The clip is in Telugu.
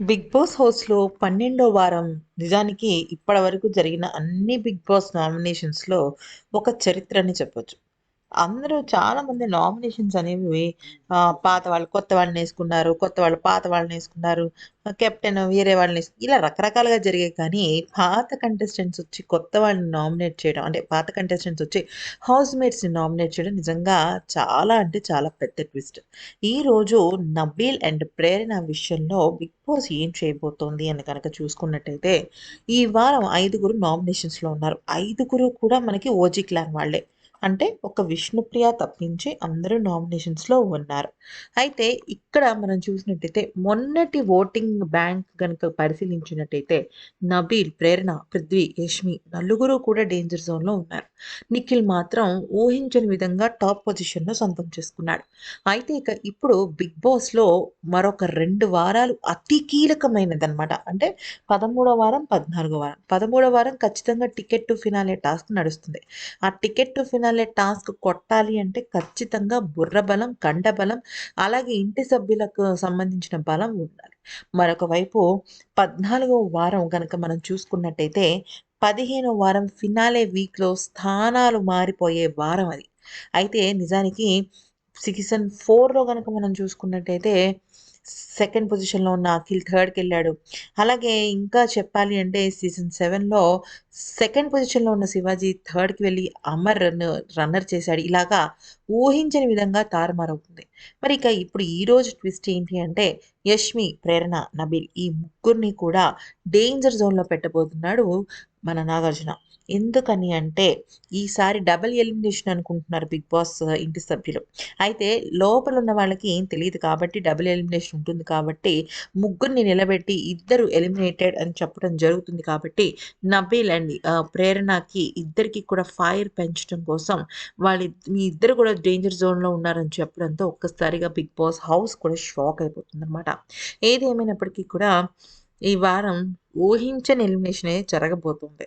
బిగ్ బాస్ హౌస్లో పన్నెండో వారం నిజానికి ఇప్పటి వరకు జరిగిన అన్ని బిగ్ బాస్ నామినేషన్స్లో ఒక చరిత్రని చెప్పొచ్చు. అందరూ చాలామంది నామినేషన్స్ అనేవి పాత వాళ్ళు కొత్త వాళ్ళని వేసుకున్నారు కొత్త వాళ్ళు పాత వాళ్ళని వేసుకున్నారు కెప్టెన్ వేరే వాళ్ళని వేసుకు ఇలా రకరకాలుగా జరిగాయి. కానీ పాత కంటెస్టెంట్స్ వచ్చి కొత్త వాళ్ళని నామినేట్ చేయడం అంటే పాత కంటెస్టెంట్స్ వచ్చి హౌస్ మేట్స్ని నామినేట్ చేయడం నిజంగా చాలా అంటే చాలా పెద్ద ట్విస్ట్ ఈ రోజు నబీల్ అండ్ ప్రేరణ విషయంలో బిగ్ బాస్ ఏం చేయబోతోంది అని కనుక చూసుకున్నట్టయితే ఈ వారం ఐదుగురు నామినేషన్స్లో ఉన్నారు. ఐదుగురు కూడా మనకి ఓజీ క్లాన్ వాళ్ళే. అంటే ఒక విష్ణుప్రియ తప్పించి అందరూ నామినేషన్స్లో ఉన్నారు. అయితే ఇక్కడ మనం చూసినట్టయితే మొన్నటి ఓటింగ్ బ్యాంక్ కనుక పరిశీలించినట్టయితే నబీల్ ప్రేరణ పృథ్వీ యష్మి నలుగురు కూడా డేంజర్ జోన్లో ఉన్నారు. నిఖిల్ మాత్రం ఊహించని విధంగా టాప్ పొజిషన్లో సొంతం చేసుకున్నాడు. అయితే ఇక ఇప్పుడు బిగ్ బాస్లో మరొక రెండు వారాలు అతి కీలకమైనదన్నమాట. అంటే పదమూడో వారం పద్నాలుగో వారం. పదమూడో వారం ఖచ్చితంగా టికెట్ టు ఫినాలే టాస్క్ నడుస్తుంది. ఆ టికెట్ టు ఫినాలే టాస్క్ కొట్టాలి అంటే ఖచ్చితంగా బుర్ర బలం అలాగే ఇంటి సభ్యులకు సంబంధించిన బలం ఉండాలి. మరొక వైపు పద్నాలుగో వారం కనుక మనం చూసుకున్నట్టయితే పదిహేనో వారం ఫినాలే వీక్లో స్థానాలు మారిపోయే వారం అది. అయితే నిజానికి సీజన్ ఫోర్లో కనుక మనం చూసుకున్నట్టయితే సెకండ్ పొజిషన్లో ఉన్న అఖిల్ థర్డ్కి వెళ్ళాడు అలాగే ఇంకా చెప్పాలి అంటే సీజన్ సెవెన్లో సెకండ్ పొజిషన్లో ఉన్న శివాజీ థర్డ్కి వెళ్ళి అమర్ రన్ రన్నర్ చేశాడు. ఇలాగా ఊహించని విధంగా తారుమారవుతుంది మరి ఇక ఇప్పుడు ఈ రోజు ట్విస్ట్ ఏంటి అంటే యష్మి ప్రేరణ నబీల్ ఈ ముగ్గురిని కూడా డేంజర్ జోన్లో పెట్టబోతున్నాడు. మన నాగార్జున. ఎందుకని అంటే ఈసారి డబుల్ ఎలిమినేషన్ అనుకుంటున్నారు బిగ్ బాస్ ఇంటి సభ్యులు. అయితే లోపల ఉన్న వాళ్ళకి ఏం తెలియదు కాబట్టి డబుల్ ఎలిమినేషన్ ఉంటుంది కాబట్టి ముగ్గురిని నిలబెట్టి ఇద్దరు ఎలిమినేటెడ్ అని చెప్పడం జరుగుతుంది కాబట్టి నబీల్ అండ్ ప్రేరణకి ఇద్దరికి కూడా ఫైర్ పెంచడం కోసం వాళ్ళ మీ ఇద్దరు కూడా డేంజర్ జోన్లో ఉన్నారని చెప్పడంతో ఒక్కసారిగా బిగ్ బాస్ హౌస్ కూడా షాక్ అయిపోతుంది అనమాట ఏది కూడా ఈ వారం ఊహించని ఎలిమినేషన్ జరగబోతుంది.